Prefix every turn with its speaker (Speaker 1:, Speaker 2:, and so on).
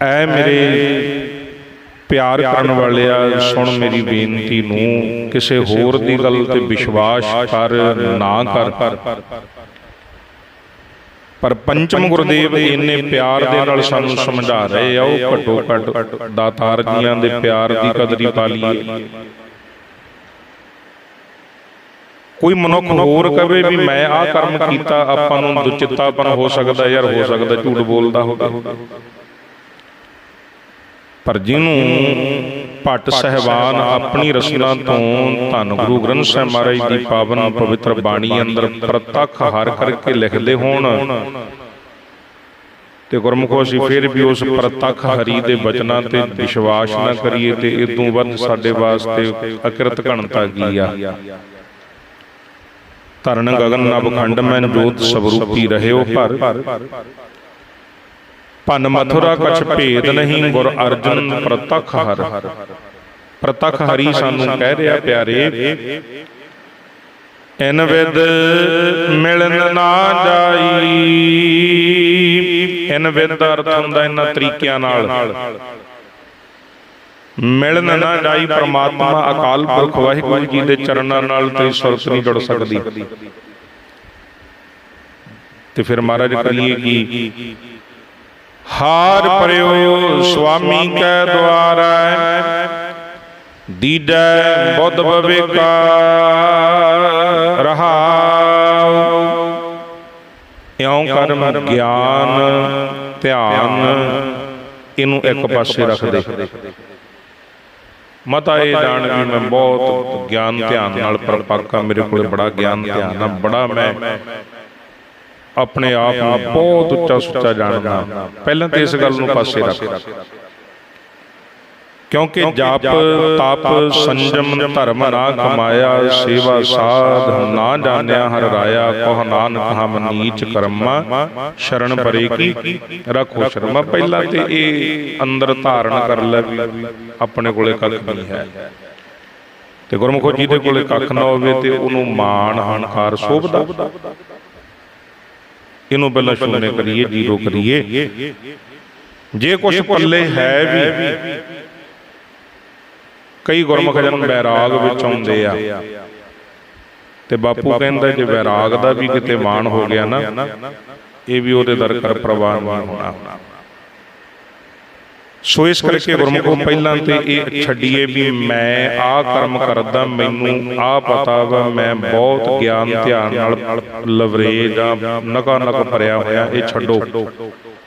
Speaker 1: ਐ ਮੇਰੇ ਪਿਆਰ ਕਰਨ ਵਾਲਿਆ ਸੁਣ ਮੇਰੀ ਬੇਨਤੀ ਨੂੰ ਕਿਸੇ ਹੋਰ ਦੀ ਗੱਲ ਤੇ ਵਿਸ਼ਵਾਸ ਕਰ ਨਾ ਕਰ। ਪਰ ਪੰਚਮ ਗੁਰਦੇਵ ਇੰਨੇ ਪਿਆਰ ਦੇ ਨਾਲ ਸਾਨੂੰ ਸਮਝਾ ਰਹੇ ਆ ਉਹ ਘੱਟੋ ਘੱਟ ਦਾਤਾਰ ਜੀਆਂ ਦੇ ਪਿਆਰ ਦੀ ਕਦਰੀ ਪਾ ਲਈਏ ਕੋਈ ਮਨੁੱਖ ਹੋਰ ਕਵੇ ਵੀ ਮੈਂ ਆਹ ਕਰਮ ਕੀਤਾ ਆਪਾਂ ਨੂੰ ਦੁਚਿੱਤਾਪਨ ਹੋ ਸਕਦਾ ਯਾਰ ਹੋ ਸਕਦਾ ਝੂਠ ਬੋਲਦਾ ਹੋਵੇ। ਪਰ ਜਿਹਨੂੰ ਭੱਟ ਸਹਿਬਾਨ ਆਪਣੀ ਰਸਨਾ ਤੋਂ ਧੰਨ ਗੁਰੂ ਗ੍ਰੰਥ ਸਾਹਿਬ ਮਹਾਰਾਜ ਦੀ ਪਾਵਨ ਪਵਿੱਤਰ ਬਾਣੀ ਅੰਦਰ ਪ੍ਰਤੱਖ ਹਰ ਕਰਕੇ ਲਿਖਦੇ ਹੋਣ। ਤੇ ਗੁਰਮੁਖੋ ਅਸੀਂ ਫਿਰ ਵੀ ਉਸ ਪ੍ਰਤੱਖ ਹਰੀ ਦੇ ਬਚਨਾਂ ਤੇ ਵਿਸ਼ਵਾਸ ਨਾ ਕਰੀਏ ਤੇ ਇਦੋਂ ਵੱਧ ਸਾਡੇ ਵਾਸਤੇ ਅਕਿਰਤ ਘਣਤਾ ਕੀ ਆ? ਧਰਨ ਗਗਨ ਨਭ ਖੰਡ ਮੈਂ ਜੋਤ ਸਵਰੂਪੀ ਰਹਿਓ ਭਰ ਭਨ ਮਥੁਰਾ ਕਛ ਭੇਦ ਨਹੀਂ ਗੁਰ ਅਰਜਨ ਪ੍ਰਤੱਖ ਹਰ। ਪ੍ਰਤੱਖ ਹਰੀ। ਸਾਨੂੰ ਕਹਿ ਰਿਹਾ ਪਿਆਰੇ। ਇਨ ਵਿਦ ਮਿਲਨ ਨਾ ਜਾਈ। ਇਨ ਵਿਦ ਦਾ ਅਰਥ ਹੁੰਦਾ ਇਹਨਾਂ ਤਰੀਕਿਆਂ ਨਾਲ। ਮਿਲਨ ਨਾ ਜਾਈ ਪ੍ਰਮਾਤਮਾ ਅਕਾਲ ਪੁਰਖ ਵਾਹਿਗੁਰੂ ਜੀ ਦੇ ਚਰਨਾਂ ਨਾਲ ਤੇ ਸੁਰਤ ਨਹੀਂ ਜੁੜ ਸਕਦੀ। ਤੇ ਫਿਰ ਮਹਾਰਾਜ ਕਰੀਏ ਕੀ ਹਾਰ ਪਰਿਓ ਸੁਆਮੀ ਕੈ ਦੁਆਰੈ ਦੀਜੈ ਬੁੱਧ ਬਵੇਕਾ ਰਹਾਉ। ਇਉਂ ਕਰਮ ਗਿਆਨ ਧਿਆਨ ਇਹਨੂੰ ਇੱਕ ਪਾਸੇ ਰੱਖ ਦੇ ਮਤਾ ਇਹ ਜਾਣ ਵੀ ਮੈਂ ਬਹੁਤ ਗਿਆਨ ਧਿਆਨ ਨਾਲ ਪਰਪੱਕ ਮੇਰੇ ਕੋਲ ਬੜਾ ਗਿਆਨ ਧਿਆਨ ਆ ਬੜਾ ਮੈਂ ਆਪਣੇ ਆਪ ਨੂੰ ਬਹੁਤ ਉੱਚਾ ਸੁੱਚਾ ਜਾਣਦਾ ਪਹਿਲਾਂ ਤੇ ਇਸ ਗੱਲ ਨੂੰ ਪਾਸੇ ਰੱਖ। ਕਿਉਂਕਿ ਜਪ ਤਪ ਸੰਜਮ ਧਰਮ ਨਾ ਕਮਾਇਆ ਸੇਵਾ ਸਾਧ ਨਾ ਜਾਣਿਆ ਹਰ ਰਾਇਆ ਕੋਹ ਨਾਨਕ ਹਮ ਨੀਚ ਕਰਮਾ ਸ਼ਰਨ ਪਰੇ ਕੀ ਰੱਖੋ ਸ਼ਰਮਾ। ਪਹਿਲਾਂ ਤੇ ਇਹ ਅੰਦਰ ਧਾਰਨ ਕਰ ਲੈ ਵੀ ਆਪਣੇ ਕੋਲੇ ਕੱਖ ਨਹੀਂ ਹੈ। ਤੇ ਗੁਰਮੁਖੋ ਜੀ ਦੇ ਕੋਲੇ ਕੱਖ ਨਾ ਹੋਵੇ ਤੇ ਉਹਨੂੰ ਮਾਣ ਹੰਕਾਰ ਸੋਭਦਾ। ਇਹਨੂੰ ਪਹਿਲਾਂ ਸ਼ੂਨੇ ਕਰੀਏ ਜੀਰੋ ਕਰੀਏ। ਜੇ ਕੁਝ ਪੱਲੇ ਹੈ ਵੀ ਕਈ ਗੁਰਮੁਖ ਜਨ ਬੈਰਾਗ ਵਿੱਚ ਆਉਂਦੇ ਆ। ਤੇ ਬਾਪੂ ਕਹਿੰਦਾ ਜੇ ਬੈਰਾਗ ਦਾ ਵੀ ਕਿਤੇ ਮਾਣ ਹੋ ਗਿਆ ਨਾ ਇਹ ਵੀ ਉਹਦੇ ਦਰ ਕਰ ਪ੍ਰਵਾਨ ਨਹੀਂ ਹੋਣਾ। ਸੋ ਇਸ ਕਰਕੇ ਗੁਰਮੁਖੋ ਪਹਿਲਾਂ ਤੇ ਇਹ ਛੱਡੀਏ ਵੀ ਮੈਂ ਆਹ ਕਰਮ ਕਰਦਾ ਮੈਨੂੰ ਆਹ ਪਤਾ ਵਾ ਮੈਂ ਬਹੁਤ ਗਿਆਨ ਧਿਆਨ ਨਾਲ ਲਵਰੇ ਜਾਂ ਨਕਾ ਨਕ ਭਰਿਆ ਹੋਇਆ ਇਹ ਛੱਡੋ।